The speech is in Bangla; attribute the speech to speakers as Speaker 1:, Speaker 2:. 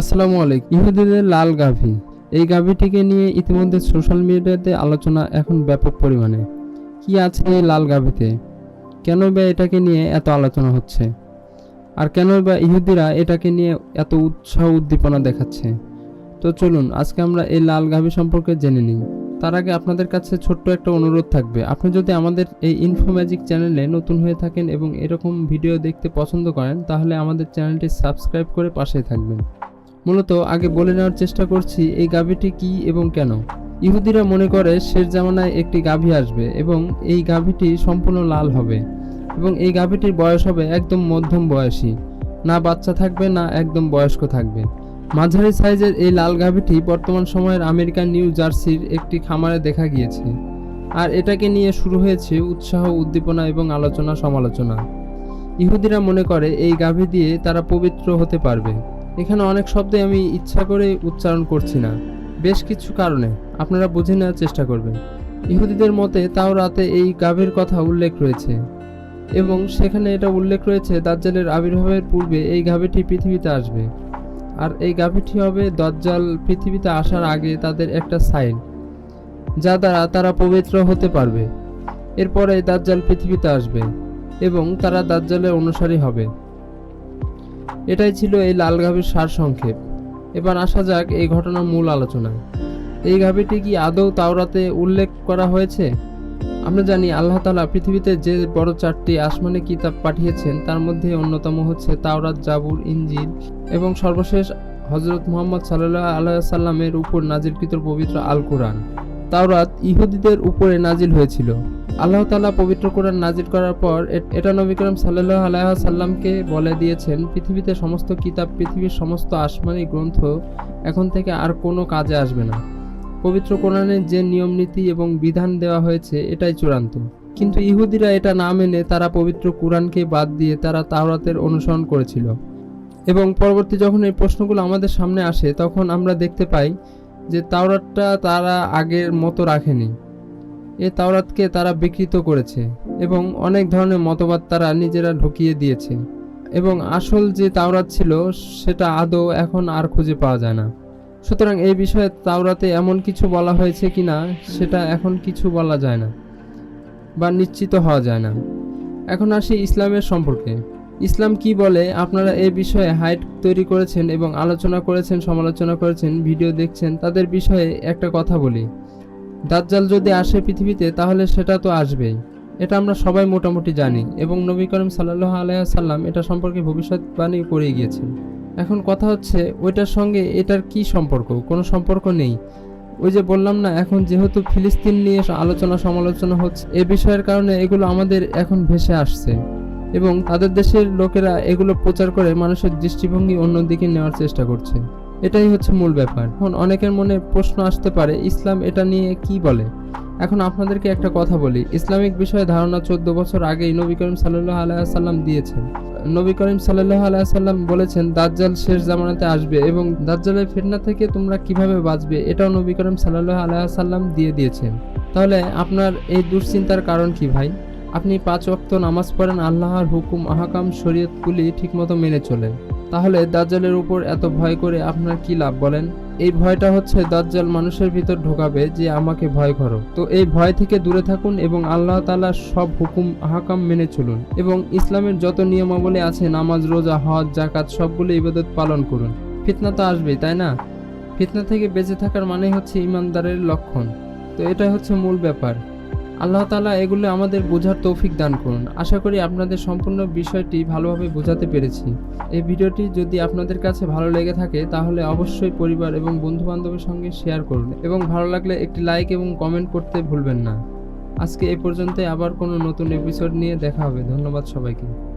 Speaker 1: আসসালামু আলাইকুম। ইহুদিদের লাল গাভী। এই গাভীটিকে নিয়ে ইতিমধ্যে সোশ্যাল মিডিয়াতে আলোচনা এখন ব্যাপক পরিমাণে। কি আছে এই লাল গাভীতে? কেন বা এটাকে নিয়ে এত আলোচনা হচ্ছে? আর কেন বা ইহুদিরা এটাকে নিয়ে এত উৎসাহ উদ্দীপনা দেখাচ্ছে? তো চলুন, আজকে আমরা এই লাল গাভী সম্পর্কে জেনে নিই। তার আগে আপনাদের কাছে ছোট্ট একটা অনুরোধ থাকবে। আপনি যদি আমাদের এই ইনফো ম্যাজিক চ্যানেলে নতুন হয়ে থাকেন এবং এরকম ভিডিও দেখতে পছন্দ করেন, তাহলে আমাদের চ্যানেলটি সাবস্ক্রাইব করে পাশে থাকবেন। মূলত আগে বলে নেওয়ার চেষ্টা করছি, এই গাভীটি কি এবং কেন? ইহুদিরা মনে করে শেষ জামানায় একটি গাভী আসবে এবং এই গাভীটি সম্পূর্ণ লাল হবে এবং এই গাভীটির বয়স হবে একদম মধ্যম বয়সী। না বাচ্চা থাকবে, না একদম বয়স্ক থাকবে। মাঝারি সাইজের এই লাল গাভীটি বর্তমান সময়ের আমেরিকান নিউ জার্সির একটি খামারে দেখা গিয়েছে আর এটাকে নিয়ে শুরু হয়েছে উৎসাহ, উদ্দীপনা এবং আলোচনা সমালোচনা ইহুদিরা মনে করে এই গাভী দিয়ে তারা পবিত্র হতে পারবে। এখানে অনেক শব্দে আমি ইচ্ছা করে উচ্চারণ করছি না। বেশ কিছু কারণে, আপনারা বুঝে নেওয়ার চেষ্টা করবেন। ইহুদিদের মতে তাও রাতে এই গাভীর কথা উল্লেখ রয়েছে। এবং সেখানে এটা উল্লেখ রয়েছে, দাজ্জালের আবির্ভাবের পূর্বে এই গাভীটি পৃথিবীতে আসবে। আর এই গাভীটি হবে দজ্জাল পৃথিবীতে আসার আগে তাদের একটা সাইন, যা দ্বারা তারা পবিত্র হতে পারবে। এরপরে দাজ্জাল পৃথিবীতে আসবে এবং তারা দাজ্জালের অনুসারী হবে। এটাই ছিল এই লাল গাভীর সারসংক্ষেপ। এবার আসা যাক এই ঘটনার মূল আলোচনায়। এই গাভীটি কি আদৌ তাওরাতে উল্লেখ করা হয়েছে? আমরা জানি আল্লাহ তালা পৃথিবীতে যে বড় চারটি আসমানি কিতাব পাঠিয়েছেন, তার মধ্যে অন্যতম হচ্ছে তাওরাত, জাবুর ইঞ্জিল এবং সর্বশেষ হজরত মোহাম্মদ সাল্লাহ আলাইসাল্লামের উপর নাজিলকৃত পবিত্র আল কোরআন তাওরাত ইহুদিদের উপরে নাজিল হয়েছিল। আল্লাহ তালা পবিত্র কোরআন নাজিল করার পর এটা নবী করিম সাল্লাহ আলাইসাল্লামকে বলে দিয়েছেন, পৃথিবীতে সমস্ত কিতাব, পৃথিবীর সমস্ত আসমানি গ্রন্থ এখন থেকে আর কোনো কাজে আসবে না। পবিত্র কোরআনে যে নিয়ম, নীতি এবং বিধান দেওয়া হয়েছে, এটাই চূড়ান্ত। কিন্তু ইহুদিরা এটা না মেনে তারা পবিত্র কোরআনকে বাদ দিয়ে তারা তাওরাতের অনুসরণ করেছিল। এবং পরবর্তী যখন এই প্রশ্নগুলো আমাদের সামনে আসে, তখন আমরা দেখতে পাই যে তাওরাতটা তারা আগের মতো রাখেনি। এ তাওরাতকে তারা বিকৃত করেছে এবং অনেক ধরনের মতবাদ তারা নিজেরা ঢুকিয়ে দিয়েছে এবং আসল যে তাওরাত ছিল সেটা আদৌ এখন আর খুঁজে পাওয়া যায় না। সুতরাং এই বিষয়ে তাওরাতে এমন কিছু বলা হয়েছে কি না সেটা এখন কিছু বলা যায় না বা নিশ্চিত হওয়া যায় না। এখন আসি ইসলামের সম্পর্কে। ইসলাম কি বলে? আপনারা এ বিষয়ে হাইট তৈরি করেছেন এবং আলোচনা করেছেন, সমালোচনা করেছেন, ভিডিও দেখছেন, তাদের বিষয়ে একটা কথা বলি। দাজ্জাল যদি আসে পৃথিবীতে, তাহলে সেটা তো আসবেই। এটা আমরা সবাই মোটামুটি জানি এবং নবী করিম সাল্লাহ আলাইসাল্লাম এটা সম্পর্কে ভবিষ্যৎবাণী করে গিয়েছেন। এখন কথা হচ্ছে, ওইটার সঙ্গে এটার কি সম্পর্ক? কোনো সম্পর্ক নেই। ওই যে বললাম না, এখন যেহেতু ফিলিস্তিন নিয়ে আলোচনা সমালোচনা হচ্ছে, এ বিষয়ের কারণে এগুলো আমাদের এখন ভেসে আসছে। এবং তাদের দেশের লোকেরা এগুলো প্রচার করে মানুষের দৃষ্টিভঙ্গি অন্যদিকে নেওয়ার চেষ্টা করছে। এটাই হচ্ছে মূল ব্যাপার। এখন অনেকের মনে প্রশ্ন আসতে পারে, ইসলাম এটা নিয়ে কি বলে? এখন আপনাদেরকে একটা কথা বলি, ইসলামিক বিষয়ে ধারণা চোদ্দ বছর আগেই নবী করিম সাল্লাহ আলাইসাল্লাম দিয়েছেন। নবী করিম সাল্লাহ আলাইসাল্লাম বলেছেন, দাজ্জাল শেষ জামানাতে আসবে এবং দাজ্জালের ফিতনা থেকে তোমরা কীভাবে বাঁচবে? এটাও নবী করিম সাল্লাহ আলাইসাল্লাম দিয়ে দিয়েছেন। তাহলে আপনার এই দুশ্চিন্তার কারণ কি ভাই? আপনি পাঁচ ওয়াক্ত নামাজ পড়েন, আল্লাহর হুকুম, আহাকাম, শরীয়তগুলি ঠিকমতো মেনে চলেন। তাহলে দাজ্জালের উপর এত ভয় করে আপনার কি লাভ বলেন? এই ভয়টা হচ্ছে দাজ্জাল মানুষের ভিতর ঢোকাবে যে, আমাকে ভয় করো। তো এই ভয় থেকে দূরে থাকুন এবং আল্লাহ তাআলার সব হুকুম, আহাকাম মেনে চলুন এবং ইসলামের যত নিয়মাবলী আছে, নামাজ, রোজা, হজ জাকাত সবগুলো ইবাদত পালন করুন। ফিতনা তো আসবেই, তাই না? ফিতনা থেকে বেঁচে থাকার মানে হচ্ছে ইমানদারের লক্ষণ। তো এটাই হচ্ছে মূল ব্যাপার। আল্লাহ তালা এগুলো আমাদের বোঝার তৌফিক দান করুন। আশা করি আপনাদের সম্পূর্ণ বিষয়টি ভালোভাবে বোঝাতে পেরেছি। এই ভিডিওটি যদি আপনাদের কাছে ভালো লেগে থাকে, তাহলে অবশ্যই পরিবার এবং বন্ধুবান্ধবের সঙ্গে শেয়ার করুন এবং ভালো লাগলে একটি লাইক এবং কমেন্ট করতে ভুলবেন না। আজকে এ পর্যন্তই, আবার কোনো নতুন এপিসোড নিয়ে দেখা হবে। ধন্যবাদ সবাইকে।